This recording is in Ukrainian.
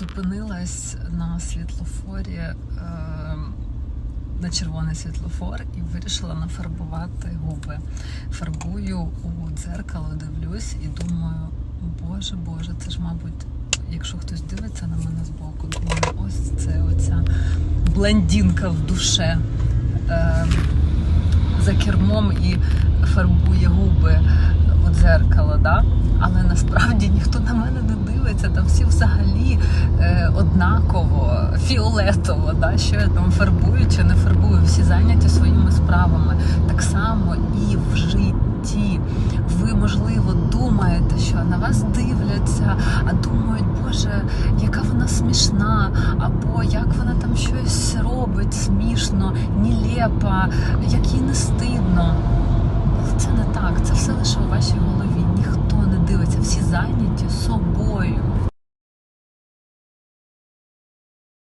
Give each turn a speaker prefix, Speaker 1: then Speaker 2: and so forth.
Speaker 1: Зупинилась на світлофорі, е, на червоний світлофор і вирішила нафарбувати губи. Фарбую у дзеркало, дивлюсь і думаю, боже, боже, це ж, мабуть, якщо хтось дивиться на мене збоку, думаю, ось це оця блондинка в душе е, за кермом і фарбує губи у дзеркало, да? але насправді ніхто на мене не дивиться, там всі взагалі однаково, фіолетово, да? що я там фарбую чи не фарбую, всі зайняті своїми справами. Так само і в житті. Ви, можливо, думаєте, що на вас дивляться, а думають, Боже, яка вона смішна, або як вона там щось робить смішно, нелепа, як їй не стидно. Але це не так, це все лише у вашій голові. Ніхто не дивиться, всі зайняті собою.